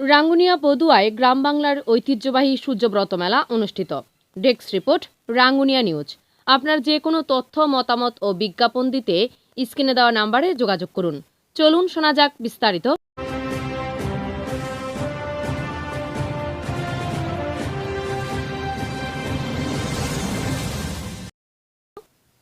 রাঙ্গুনিয়া পদুয়ায় গ্রাম বাংলার ঐতিহ্যবাহী সূর্যব্রত মেলা অনুষ্ঠিত। Desk report, Rangunia news. আপনার যে কোনো তথ্য, মতামত ও বিজ্ঞাপন দিতে স্ক্রিনে দেওয়া নাম্বারে যোগাযোগ করুন। চলুন, শোনা যাক বিস্তারিত।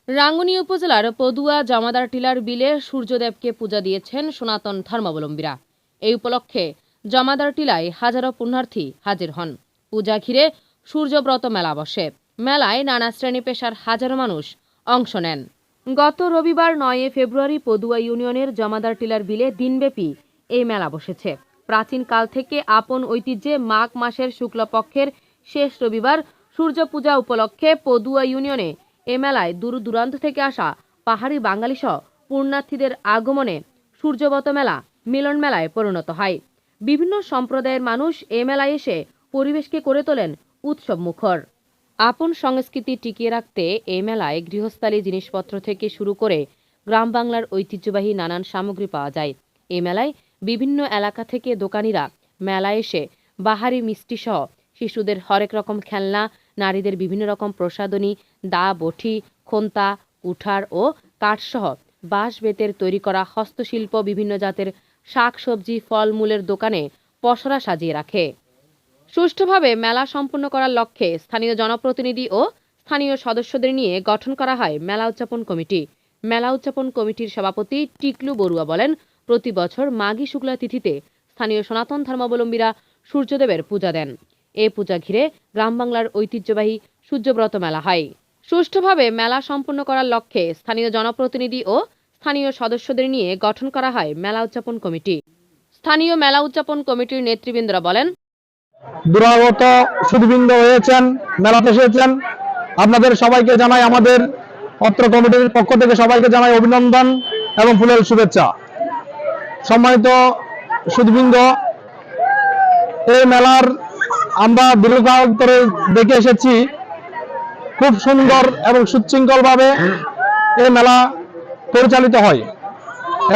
রাঙ্গুনি উপজেলার পদুয়া জামাদার টিলার বিলে সূর্যদেবকে পূজা দিয়েছেন সনাতন ধর্মাবলম্বীরা। এই উপলক্ষে জমাদার টিলায় হাজারো পুণ্যার্থী হাজির হন। পূজা ঘিরে সূর্যব্রত মেলা বসে। মেলায় নানা শ্রেণি পেশার হাজারো মানুষ অংশ নেন। গত রবিবার নয় ফেব্রুয়ারি পদুয়া ইউনিয়নের জমাদার টিলার বিলে দিনব্যাপী এই মেলা বসেছে। প্রাচীনকাল থেকে আপন ঐতিহ্যে মাঘ মাসের শুক্লপক্ষের শেষ রবিবার সূর্য পূজা উপলক্ষে পদুয়া ইউনিয়নে এ মেলায় দূর দূরান্ত থেকে আসা পাহাড়ি বাঙালিসহ পুণ্যার্থীদের আগমনে সূর্যবত মেলা মিলন মেলায় পরিণত হয়। বিভিন্ন সম্প্রদায়ের মানুষ এ মেলায় এসে পরিবেশকে করে তোলেন উৎসব মুখর। আপন সংস্কৃতি টিকিয়ে রাখতে এই মেলায় গৃহস্থালী জিনিসপত্র থেকে শুরু করে গ্রাম বাংলার ঐতিহ্যবাহী নানান সামগ্রী পাওয়া যায়। এই মেলায় বিভিন্ন এলাকা থেকে দোকানিরা মেলায় এসে বাহারি মিষ্টি সহ শিশুদের হরেক রকম খেলনা, নারীদের বিভিন্ন রকম প্রসাদনী দা, বঠি, খোন্তা কুঠার ও কাঠসহ বাঁশ বেতের তৈরি করা হস্তশিল্প বিভিন্ন জাতের শাকসবজি, ফলমূলের দোকানে পসরা সাজিয়ে রাখে। সুষ্ঠুভাবে মেলা সম্পন্ন করার লক্ষ্যে স্থানীয় জনপ্রতিনিধি ও স্থানীয় সদস্যদের নিয়ে গঠন করা হয় মেলা উদযাপন কমিটি। মেলা উদযাপন কমিটির সভাপতি টিকলু বড়ুয়া বলেন, প্রতি বছর মাঘী শুক্লা তিথিতে স্থানীয় সনাতন ধর্মাবলম্বীরা সূর্যদেবের পূজা দেন। এ পূজা ঘিরে গ্রাম বাংলার ঐতিহ্যবাহী সূর্যব্রত মেলা হয়। সুষ্ঠুভাবে মেলা সম্পন্ন করার লক্ষ্যে স্থানীয় জনপ্রতিনিধি ও স্থানীয় সদস্যদের নিয়ে গঠন করা হয় মেলা উদযাপন কমিটি। স্থানীয় মেলা উদযাপন কমিটির নেতৃবৃন্দরা বলেন, দুরাগত সুদবৃন্দ হয়েছেন, মেলাতে এসেছেন। আপনাদের সবাইকে জানাই আমাদের অত্র কমিটির পক্ষ থেকে সবাইকে জানাই অভিনন্দন এবং ফুলের শুভেচ্ছা। সম্মানিত সুদবৃন্দ এই মেলার আমরা দীর্ঘকাল ধরে দেখে এসেছি, খুব সুন্দর এবং সুশৃঙ্খলভাবে এই মেলা পরিচালিত হয়।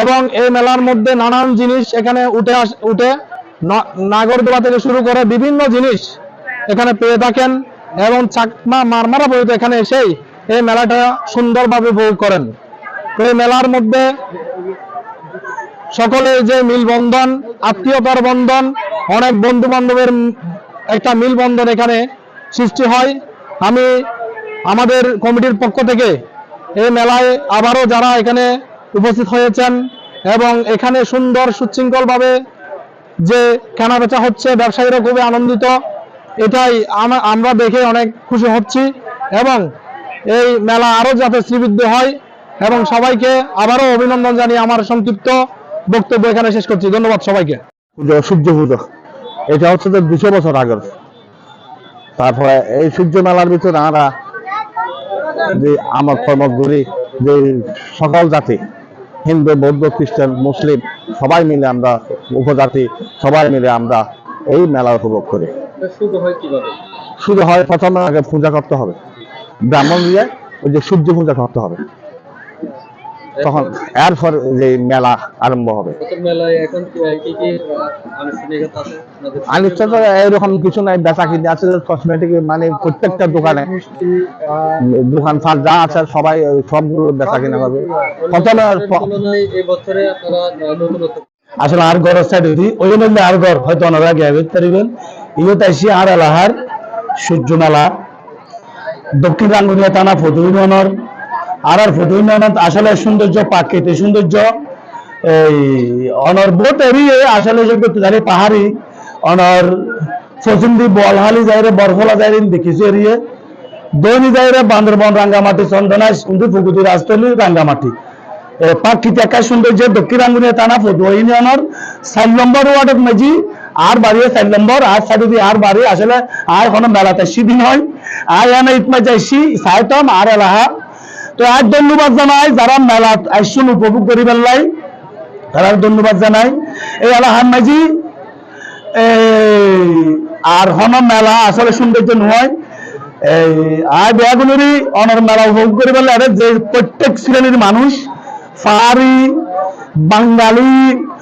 এবং এই মেলার মধ্যে নানান জিনিস এখানে উঠে আস, উঠে নাগরদোলা থেকে শুরু করে বিভিন্ন জিনিস এখানে পেয়ে থাকেন এবং চাকমা মারমারা পর্যন্ত এখানে এসেই এই মেলাটা সুন্দরভাবে উপভোগ করেন। এই মেলার মধ্যে সকলের যে মিলবন্ধন, আত্মীয়তার বন্ধন, অনেক বন্ধু বান্ধবের একটা মিলবন্ধন এখানে সৃষ্টি হয়। আমি আমাদের কমিটির পক্ষ থেকে এই মেলায় আবারও যারা এখানে উপস্থিত হয়েছেন এবং এখানে সুন্দর সুশৃঙ্খলভাবে যে কেনা বেচা হচ্ছে, ব্যবসায়ীরা খুবই আনন্দিত। এটাই আমরা দেখে অনেক খুশি হচ্ছি এবং এই মেলা আরও যাতে শ্রীবৃদ্ধি হয় এবং সবাইকে আবারও অভিনন্দন জানিয়ে আমার সংক্ষিপ্ত বক্তব্য এখানে শেষ করছি। ধন্যবাদ সবাইকে। সূর্য পুজো। এটা হচ্ছে তো দুশো বছর আগের। তারপরে এই সূর্য মেলার ভিতরে আমরা যে আমার প্রমোদ ধরি যে সকল জাতি হিন্দু বৌদ্ধ খ্রিস্টান মুসলিম সবাই মিলে আমরা উপজাতি সবাই মিলে আমরা এই মেলা উপভোগ করি। শুধু হয় প্রথমে আগে পূজা করতে হবে। ব্রাহ্মণ দিয়ে ওই যে সূর্য পূজা করতে হবে। তখন এরপর যে মেলা আরম্ভ হবে। তো এরকম কিছু নাই বেচা কিনে আছে কসমেটিক মানে প্রত্যেকটা দোকানে। দোকান ফাট যা আছে সবাই সবগুলো বেচা কিনা নতুনত্ব আসলে আর গড়ের সাইড হইতি ওই জন্য আর গড় হয়তো ওনারা আগে তারিবেন ইয়ে তাইছি আর এলাহার সূর্য মেলা দক্ষিণ রাঙ্গুনিয়া থানা ইউনিয়নের আর আর ফটো ইউনিয়নত আসলে সৌন্দর্য প্রাকৃতিক সৌন্দর্য, এই অনর বহুত এরিয়ে আসলে যে জানি পাহাড়ি অনর ফসুন্দি বলহালি যাইরে বরফলা দেখিছি এরিয়ে দৈনি যাইরে বান্দরবন, রাঙ্গামাটি চন্দনা সুন্দর ফুকুতি রাজতলি, রাঙ্গামাটি। প্রাকৃতিক একা সৌন্দর্য, দক্ষিণ আঙ্গুনিয়া থানা ফতুয়া ইউনিয়নের চার নম্বর ওয়ার্ডত মাঝি আর বাড়িয়ে চার নম্বর, আর সাইড আর বাড়ি আসলে আর কোনো মেলাতে সিদিন হয় আর এনে ইতমা যাইছি, সাইতম, আর এলাহা। তো আর ধন্যবাদ জানাই যারা মেলা আইসুন উপভোগ করি পেলাই তারা ধন্যবাদ জানাই। এই মাঝি, এই, আর হন মেলা আসলে সুন্দর নয় এই, আয় বেয়াগুলোরই অনর মেলা উপভোগ করি পেলে এদের যে প্রত্যেক শ্রেণির মানুষ, ফারি, বাঙালি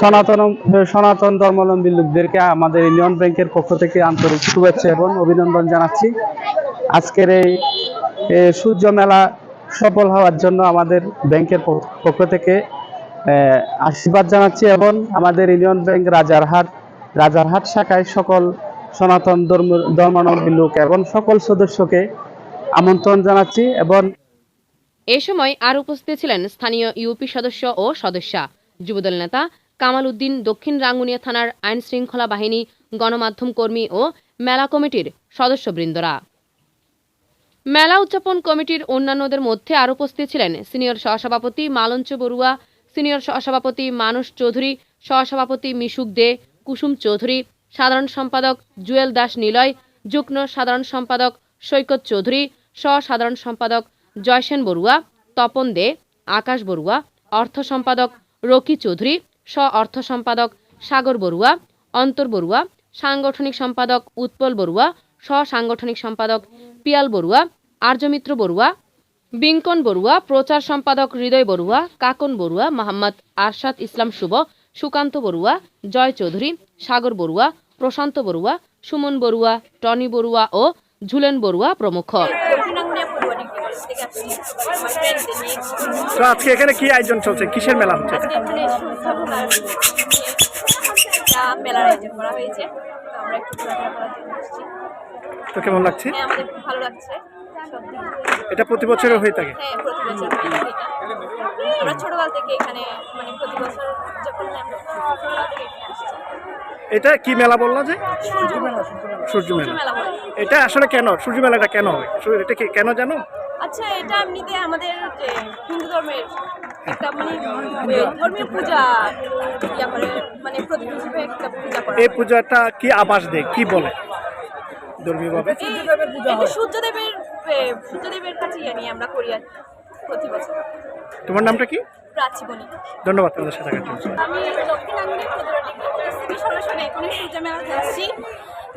সনাতন সনাতন ধর্মাবলম্বী লোকদেরকে আমাদের ইউনিয়ন ব্যাংকের পক্ষ থেকে আন্তরিক শুভেচ্ছা এবং অভিনন্দন জানাচ্ছি। আজকের এই সূর্য মেলা সফল হওয়ার জন্য আমাদের ব্যাংকের পক্ষ থেকে আশীর্বাদ জানাচ্ছি এবং আমাদের ইউনিয়ন ব্যাংক রাজারহাট রাজারহাট শাখায় সকল সনাতন ধর্ম, ধর্মাবলম্বী লোক এবং সকল সদস্যকে আমন্ত্রণ জানাচ্ছি এবং এ সময় আর উপস্থিত ছিলেন স্থানীয় ইউপি সদস্য ও সদস্যা। যুবদল নেতা কামাল উদ্দিন দক্ষিণ রাঙ্গুনিয়া থানার আইন শৃঙ্খলা বাহিনী, গণমাধ্যম কর্মী ও মেলা কমিটির সদস্যবৃন্দরা। মেলা উদযাপন কমিটির অন্যান্যদের মধ্যে আর উপস্থিত ছিলেন সিনিয়র সহসভাপতি মালঞ্চ বড়ুয়া, সিনিয়র সহসভাপতি মানস চৌধুরী, সহসভাপতি মিশুক দে, কুসুম চৌধুরী, সাধারণ সম্পাদক জুয়েল দাস নিলয়, যুগ্ম সাধারণ সম্পাদক সৈকত চৌধুরী সহ সাধারণ সম্পাদক জয়সেন বড়ুয়া, তপন দে, আকাশ বড়ুয়া, অর্থ সম্পাদক রকি চৌধুরী, স্ব অর্থ সম্পাদক সাগর বড়ুয়া, অন্তর বড়ুয়া, সাংগঠনিক সম্পাদক উৎপল বড়ুয়া সহ সাংগঠনিক সম্পাদক পিয়াল বড়ুয়া, আর্যমিত্র বড়ুয়া, বিঙ্কন বড়ুয়া, প্রচার সম্পাদক হৃদয় বড়ুয়া, কাকন বড়ুয়া, মোহাম্মদ আরশাদ ইসলাম শুভ, সুকান্ত বড়ুয়া, জয় চৌধুরী, সাগর বড়ুয়া, প্রশান্ত বড়ুয়া, সুমন বড়ুয়া, টনি বড়ুয়া ও ঝুলেন বড়ুয়া প্রমুখ দক্ষিণাঙ্গুনিয়া ফুটবল ডিগ্রি থেকে আসছি আমার ফ্রেন্ডদের নিয়ে তো আজকে এখানে কি আয়োজন চলছে? কিসের মেলা হচ্ছে? মেলার আয়োজন করা হয়েছে। তো আমরা একটু কেমন লাগছে? হ্যাঁ আমাদের ভালো লাগছে। এটা প্রতি বছরও হয়ে থাকে? হ্যাঁ প্রতি বছর হয় এটা। আমরা ছোটকাল থেকে এখানে মানে প্রতি বছর যখন এটা কি মেলা বললা যে? সূর্য মেলা সূর্য মেলা মেলা এটা আসলে কেন? সূর্য মেলাটা কেন হয় এটা কি কেন জানো? আচ্ছা এটা এমনিতে আমাদের হিন্দু ধর্মের একটা মানে ধর্মীয় পূজা করে মানে প্রতীক হিসেবে একটা পূজা করা এই পূজাটা কি আবাস দেয়? কি বলে? ধর্মীয় ভাবে এই- এটা সূর্যদেবের এ, সূর্যদেবের কাছে নিয়ে আমরা করি আর কি, প্রতি বছর। তোমার নামটা কি? প্রাচী বলি ধন্যবাদ তোমাদের সাথে আমি দক্ষিণ আঙ্গুলের ক্ষুদ্র ডিগ্রি সরাসরি এখনই সূর্য মেলাতে আসছি।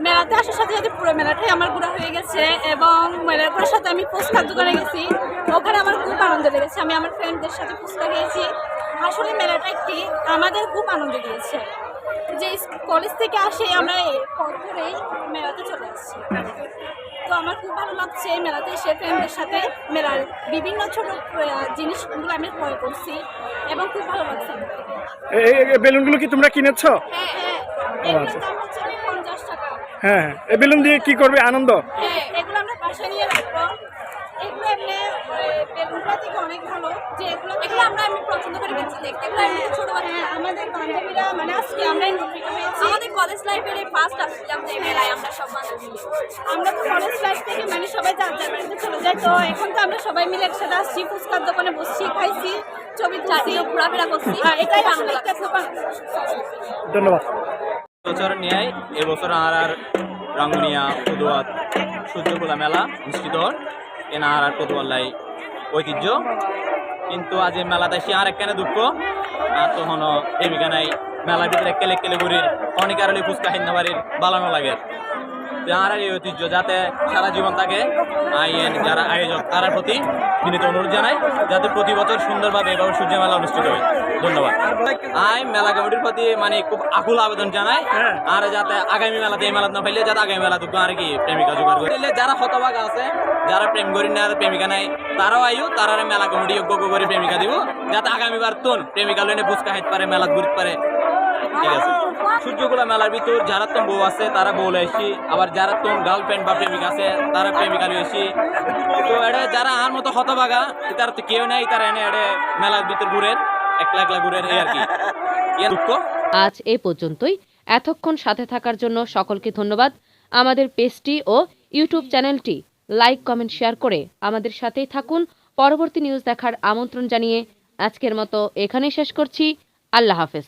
মেলাতে আসার সাথে সাথে পুরো মেলাটাই আমার ঘোরা হয়ে গেছে এবং মেলার ঘোরার সাথে আমি ফুচকার দোকানে গেছি। ওখানে আমার খুব আনন্দ লেগেছে। আমি আমার ফ্রেন্ডদের সাথে ফুচকা খেয়েছি। আসলে মেলাটা একটি আমাদের খুব আনন্দ দিয়েছে। যে কলেজ থেকে আসে আমরা ধরেই মেলাতে চলে আসছি। তো আমার খুব ভালো লাগছে এই মেলাতে এসে ফ্রেন্ডদের সাথে মেলার বিভিন্ন ছোট জিনিসগুলো আমি ক্রয় করছি এবং খুব ভালো লাগছে। বেলুনগুলো কি তোমরা কিনেছো? হ্যাঁ হ্যাঁ। হ্যাঁ হ্যাঁ এই বেলুন দিয়ে কি করবে? আনন্দ? হ্যাঁ এগুলো আমরা নিয়ে রাখব। এগুলো এমনি বেলুনটা থেকে অনেক ভালো। যে এগুলো এগুলো আমরা আমি পছন্দ করে দেখতে। এগুলো ছোট বাচ্চা আমাদের বান্ধবীরা মানে আজকে আমরা আমাদের কলেজ লাইফের এই ফার্স্ট আসছিলাম যে মেলায় আমরা সব বান্ধবী আমরা তো কলেজ লাইফ থেকে মানে সবাই যার যার বাড়িতে চলে যাই তো এখন তো আমরা সবাই মিলে একসাথে আসছি ফুচকার দোকানে বসছি খাইছি ছবি তুলছি ঘোরাফেরা করছি। এটাই আসলে ধন্যবাদ। বছর নিয়ে এবছর আর আর রাঙ্গুনিয়া পদুয়াত সূর্যকোলা মেলা অনুষ্ঠিত এনা আর আর পদুয়াল্লাই ঐতিহ্য। কিন্তু আজ এই মেলাতে সে আর একখানে দুঃখ। আর তখন এবিকানাই নাই। মেলার ভিতরে কেলে কেলে ঘুরির অনেক আর ফুচকা হিন্দাবাড়ির বালানো লাগে। আর এই ঐতিহ্য যাতে সারা জীবন থাকে আইএন যারা আয়োজক তার প্রতি বিনীত অনুরোধ জানাই যাতে প্রতি বছর সুন্দরভাবে এভাবে সূর্য মেলা অনুষ্ঠিত হয়। ধন্যবাদ। আই মেলা কমিটির প্রতি মানে খুব আকুল আবেদন জানাই হ্যাঁ। আর যাতে আগামী মেলাতে এই মেলা না পাইলে যাতে আগামী মেলা দুঃখ আর কি প্রেমিকা জোগাড় করে। যারা হতবাগ আছে যারা প্রেম করি না প্রেমিকা নাই তারাও আইও তারা মেলা কমিটি যোগ্য করে প্রেমিকা দিব যাতে আগামীবার তুন প্রেমিকা লইনে বুঝকা হাইতে পারে মেলা ঘুরতে পারে। ঠিক আছে। সূর্যগুলা মেলার ভিতর যারা তো বউ আছে, তারা বউ এসি আবার যারা তো গার্লফ্রেন্ড বা প্রেমিকা আছে, তারা প্রেমিকা এসি তো এটা যারা আর মতো হতবাগা তার তো কেউ নাই, তারা এনে এটা মেলার ভিতর ঘুরে একলা একলা ঘুরে এই আর কি। আজ এ পর্যন্তই। এতক্ষণ সাথে থাকার জন্য সকলকে ধন্যবাদ। আমাদের পেজটি ও ইউটিউব চ্যানেলটি লাইক, কমেন্ট, শেয়ার করে আমাদের সাথেই থাকুন। পরবর্তী নিউজ দেখার আমন্ত্রণ জানিয়ে আজকের মতো এখানেই শেষ করছি। আল্লাহ হাফেজ।